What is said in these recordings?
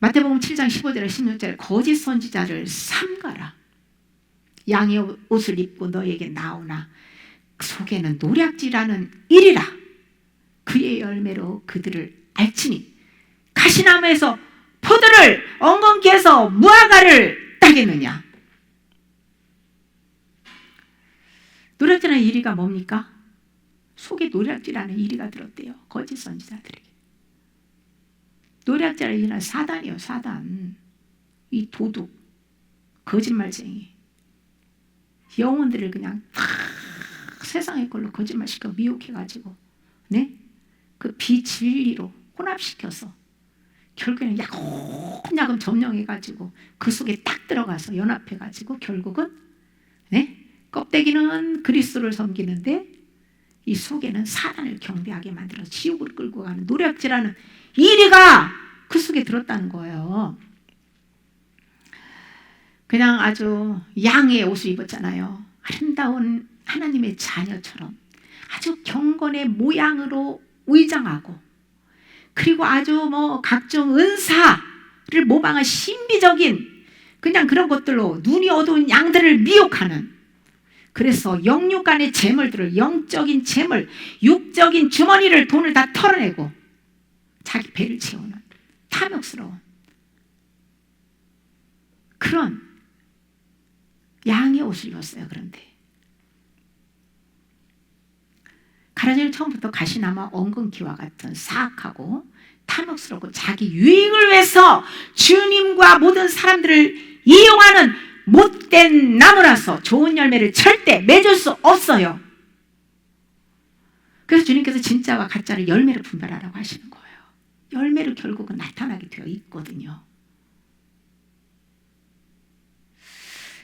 마태복음 7장 15절에 16절에 거짓 선지자를 삼가라. 양의 옷을 입고 너에게 나오나 그 속에는 노략질하는 일이라. 그의 열매로 그들을 알지니 가시나무에서 포도를 엉겅퀴 해서 무화과를 따겠느냐. 노략질하는 이리가 뭡니까? 속에 노략질하는 이리가 들었대요. 거짓 선지자들에게. 노략질하는 이는 사단이요, 사단. 이 도둑, 거짓말쟁이. 영혼들을 그냥 다 세상의 걸로 거짓말시켜 미혹해가지고, 네? 그 비진리로 혼합시켜서 결국에는 야금야금 점령해가지고 그 속에 딱 들어가서 연합해가지고 결국은 네? 껍데기는 그리스도를 섬기는데 이 속에는 사단을 경배하게 만들어 지옥을 끌고 가는 노략질하는 이리가 그 속에 들었다는 거예요. 그냥 아주 양의 옷을 입었잖아요. 아름다운 하나님의 자녀처럼 아주 경건의 모양으로 의장하고 그리고 아주 뭐 각종 은사를 모방한 신비적인 그냥 그런 것들로 눈이 어두운 양들을 미혹하는 그래서 영육 간의 재물들을 영적인 재물, 육적인 주머니를 돈을 다 털어내고 자기 배를 채우는 탐욕스러운 그런 양의 옷을 입었어요. 그런데 가라지는 처음부터 가시나마 엉겅퀴와 같은 사악하고 탐욕스럽고 자기 유익을 위해서 주님과 모든 사람들을 이용하는 못된 나무라서 좋은 열매를 절대 맺을 수 없어요. 그래서 주님께서 진짜와 가짜를 열매를 분별하라고 하시는 거예요. 열매를 결국은 나타나게 되어 있거든요.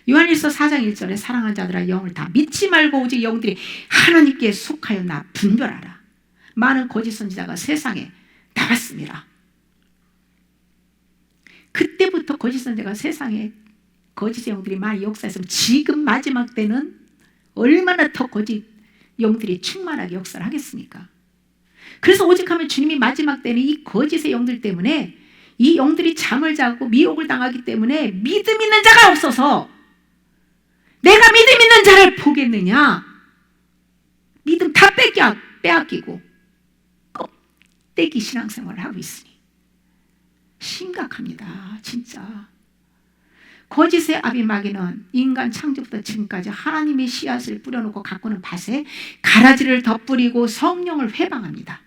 요한일서 4장 1절에 사랑하는 자들아 영을 다 믿지 말고 오직 영들이 하나님께 속하여 나 분별하라. 많은 거짓 선지자가 세상에 나왔습니다. 그때부터 거짓 선지자가 세상에 거짓 영들이 많이 역사했으면 지금 마지막 때는 얼마나 더 거짓 영들이 충만하게 역사를 하겠습니까? 그래서 오직하면 주님이 마지막 때는 이 거짓의 영들 때문에 이 영들이 잠을 자고 미혹을 당하기 때문에 믿음 있는 자가 없어서 내가 믿음 있는 자를 보겠느냐? 믿음 다 뺏겨, 빼앗기고 껍데기 신앙생활을 하고 있으니 심각합니다. 진짜. 거짓의 아비마귀는 인간 창조부터 지금까지 하나님의 씨앗을 뿌려놓고 가꾸는 밭에 가라지를 덧뿌리고 성령을 회방합니다.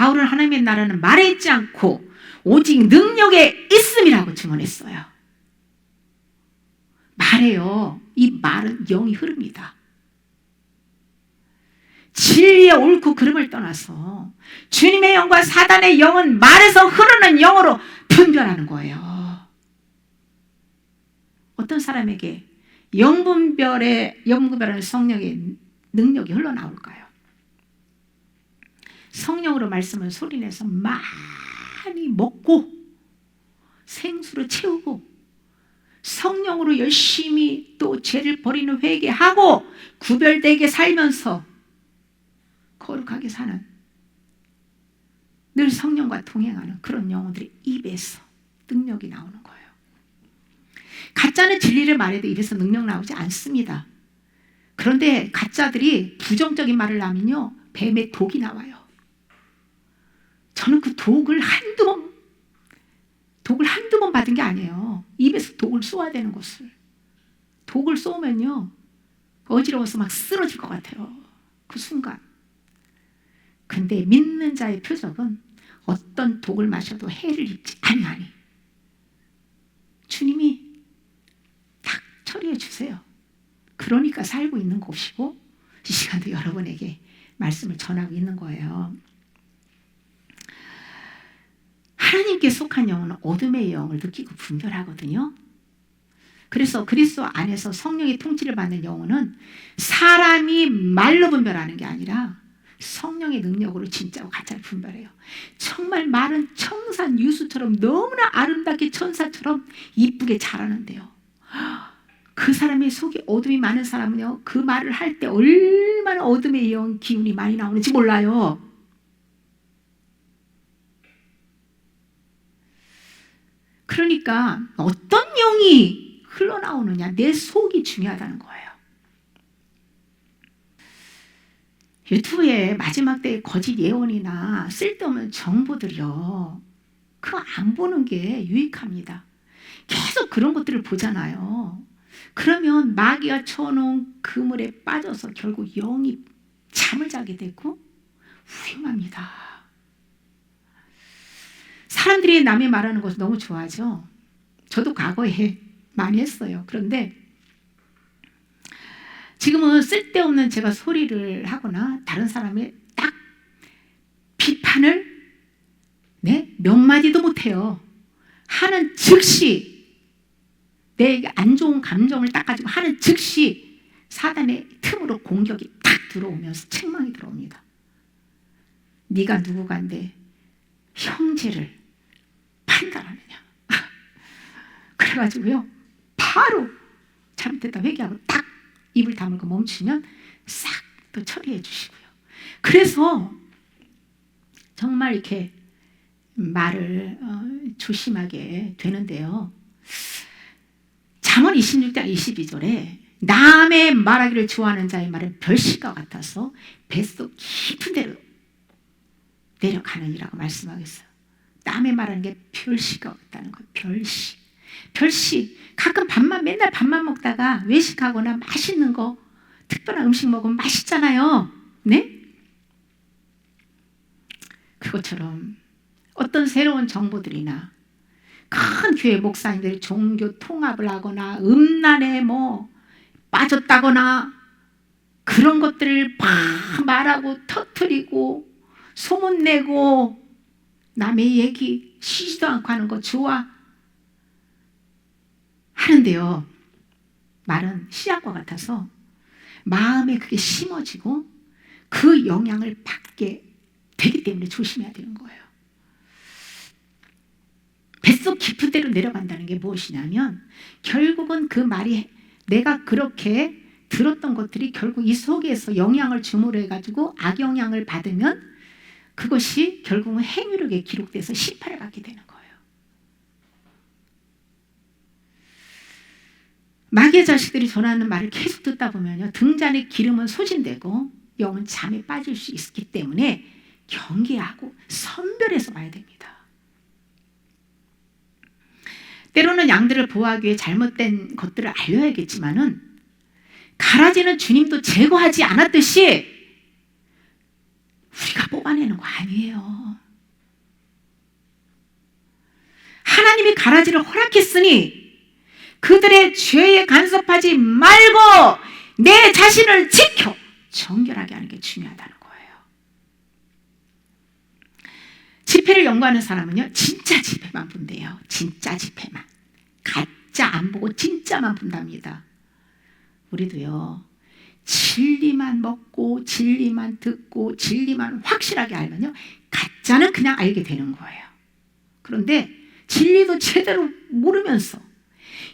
바울은 하나님의 나라는 말에 있지 않고 오직 능력에 있음이라고 증언했어요. 말해요. 이 말은 영이 흐릅니다. 진리의 옳고 그름을 떠나서 주님의 영과 사단의 영은 말에서 흐르는 영으로 분별하는 거예요. 어떤 사람에게 영분별의 영분별하는 성령의 능력이 흘러나올까요? 성령으로 말씀을 소리내서 많이 먹고 생수로 채우고 성령으로 열심히 또 죄를 버리는 회개하고 구별되게 살면서 거룩하게 사는 늘 성령과 동행하는 그런 영혼들의 입에서 능력이 나오는 거예요. 가짜는 진리를 말해도 입에서 능력 나오지 않습니다. 그런데 가짜들이 부정적인 말을 하면요 뱀의 독이 나와요. 저는 그 독을 한두 번 독을 한두 번 받은 게 아니에요. 입에서 독을 쏘아야 되는 것을. 독을 쏘면요. 어지러워서 막 쓰러질 것 같아요. 그 순간. 근데 믿는 자의 표적은 어떤 독을 마셔도 해를 입지 아니하니. 주님이 딱 처리해 주세요. 그러니까 살고 있는 곳이고 이 시간도 여러분에게 말씀을 전하고 있는 거예요. 하나님께 속한 영은 어둠의 영을 느끼고 분별하거든요. 그래서 그리스도 안에서 성령의 통치를 받는 영혼은 사람이 말로 분별하는 게 아니라 성령의 능력으로 진짜와 가짜를 분별해요. 정말 말은 청산 유수처럼 너무나 아름답게 천사처럼 이쁘게 자라는데요. 그 사람의 속에 어둠이 많은 사람은요, 그 말을 할 때 얼마나 어둠의 영 기운이 많이 나오는지 몰라요. 그러니까 어떤 영이 흘러나오느냐, 내 속이 중요하다는 거예요. 유튜브에 마지막 때 거짓 예언이나 쓸데없는 정보들이요. 그거 안 보는 게 유익합니다. 계속 그런 것들을 보잖아요. 그러면 마귀가 쳐놓은 그물에 빠져서 결국 영이 잠을 자게 되고 위험합니다. 사람들이 남이 말하는 것을 너무 좋아하죠. 저도 과거에 많이 했어요. 그런데 지금은 쓸데없는 제가 소리를 하거나 다른 사람의 딱 비판을 네? 몇 마디도 못해요. 하는 즉시 내 안 좋은 감정을 딱 가지고 하는 즉시 사단의 틈으로 공격이 탁 들어오면서 책망이 들어옵니다. 네가 누구간데 형제를 판단하느냐. 그래가지고요. 바로 잘못했다 회개하고 딱 입을 다물고 멈추면 싹 또 처리해 주시고요. 그래서 정말 이렇게 말을 어, 조심하게 되는데요. 잠언 26장 22절에 남의 말하기를 좋아하는 자의 말은 별시가 같아서 뱃속 깊은 데로 내려가느니라고 말씀하겠어요. 남의 말하는 게 별시가 같다는 거예요. 별시. 별시. 가끔 밥만 맨날 밥만 먹다가 외식하거나 맛있는 거 특별한 음식 먹으면 맛있잖아요. 네? 그것처럼 어떤 새로운 정보들이나 큰 교회 목사님들이 종교 통합을 하거나 음란에 뭐 빠졌다거나 그런 것들을 막 말하고 터트리고 소문내고 남의 얘기 쉬지도 않고 하는 거 좋아 하는데요. 말은 씨앗과 같아서 마음에 그게 심어지고 그 영향을 받게 되기 때문에 조심해야 되는 거예요. 뱃속 깊은 데로 내려간다는 게 무엇이냐면 결국은 그 말이 내가 그렇게 들었던 것들이 결국 이 속에서 영향을 주물해 가지고 악영향을 받으면 그것이 결국은 행위력에 기록돼서 심판을 받게 되는 거예요. 마귀의 자식들이 전하는 말을 계속 듣다 보면요. 등잔의 기름은 소진되고 영은 잠에 빠질 수 있기 때문에 경계하고 선별해서 봐야 됩니다. 때로는 양들을 보호하기 위해 잘못된 것들을 알려야겠지만은 가라지는 주님도 제거하지 않았듯이 뽑아내는 거 아니에요. 하나님이 가라지를 허락했으니 그들의 죄에 간섭하지 말고 내 자신을 지켜 정결하게 하는 게 중요하다는 거예요. 집회를 연구하는 사람은요, 진짜 집회만 본대요. 진짜 집회만. 가짜 안 보고 진짜만 본답니다. 우리도요, 진리만 먹고, 진리만 듣고, 진리만 확실하게 알면요, 가짜는 그냥 알게 되는 거예요. 그런데 진리도 제대로 모르면서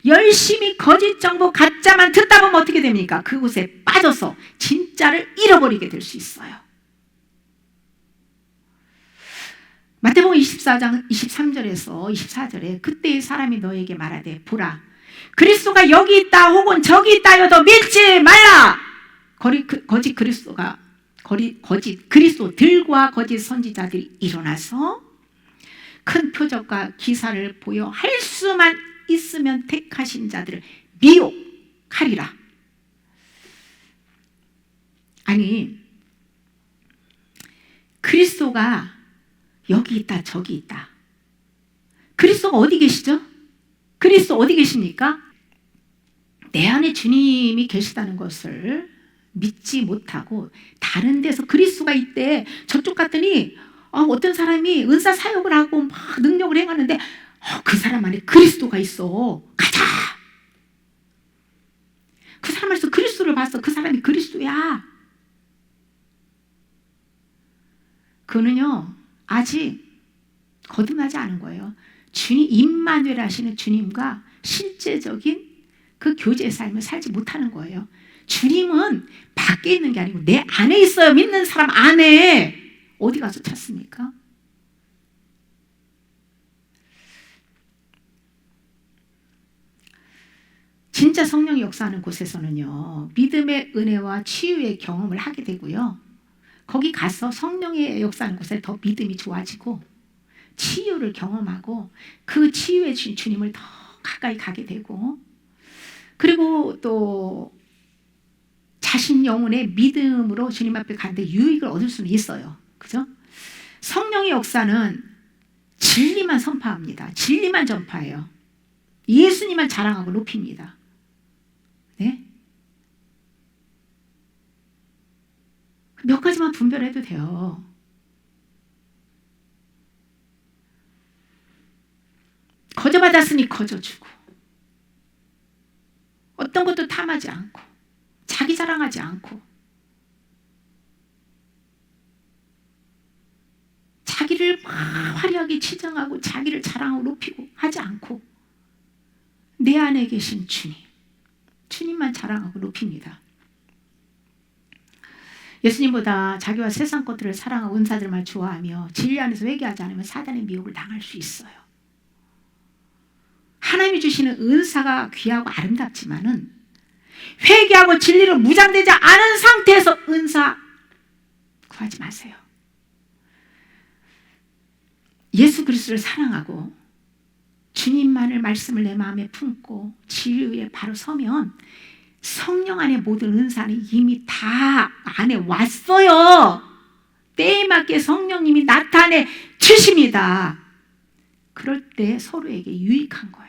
열심히 거짓 정보 가짜만 듣다 보면 어떻게 됩니까? 그곳에 빠져서 진짜를 잃어버리게 될 수 있어요. 마태복음 24장 23절에서 24절에 그때의 사람이 너에게 말하되 보라 그리스도가 여기 있다 혹은 저기 있다 여도 믿지 말라. 거리, 그, 거짓 그리스도가 거리, 거짓 그리스도들과 거짓 선지자들이 일어나서 큰 표적과 기사를 보여 할 수만 있으면 택하신 자들을 미혹하리라. 아니 그리스도가 여기 있다 저기 있다. 그리스도가 어디 계시죠? 그리스도 어디 계십니까? 내 안에 주님이 계시다는 것을 믿지 못하고 다른 데서 그리스도가 있대. 저쪽 갔더니 어, 어떤 사람이 은사 사역을 하고 막 능력을 행하는데 어, 그 사람 안에 그리스도가 있어. 가자! 그 사람 안에서 그리스도를 봤어. 그 사람이 그리스도야. 그는요 아직 거듭나지 않은 거예요. 주님 임마누엘 하시는 주님과 실제적인 그 교제 삶을 살지 못하는 거예요. 주님은 밖에 있는 게 아니고 내 안에 있어요. 믿는 사람 안에 어디 가서 찾습니까? 진짜 성령이 역사하는 곳에서는요, 믿음의 은혜와 치유의 경험을 하게 되고요. 거기 가서 성령의 역사하는 곳에 더 믿음이 좋아지고 치유를 경험하고 그 치유의 주- 주님을 더 가까이 가게 되고 그리고 또 자신 영혼의 믿음으로 주님 앞에 가는데 유익을 얻을 수는 있어요. 그죠? 성령의 역사는 진리만 선포합니다. 진리만 전파해요. 예수님만 자랑하고 높입니다. 네? 몇 가지만 분별해도 돼요. 거저 받았으니 거저 주고 어떤 것도 탐하지 않고 자기 자랑하지 않고 자기를 막 화려하게 치장하고 자기를 자랑하고 높이고 하지 않고 내 안에 계신 주님 주님만 자랑하고 높입니다. 예수님보다 자기와 세상 것들을 사랑하고 은사들만 좋아하며 진리 안에서 회개하지 않으면 사단의 미혹을 당할 수 있어요. 하나님이 주시는 은사가 귀하고 아름답지만은 회개하고 진리로 무장되지 않은 상태에서 은사 구하지 마세요. 예수 그리스도를 사랑하고 주님만을 말씀을 내 마음에 품고 진리에 바로 서면 성령 안에 모든 은사는 이미 다 안에 왔어요. 때에 맞게 성령님이 나타내 주십니다. 그럴 때 서로에게 유익한 거예요.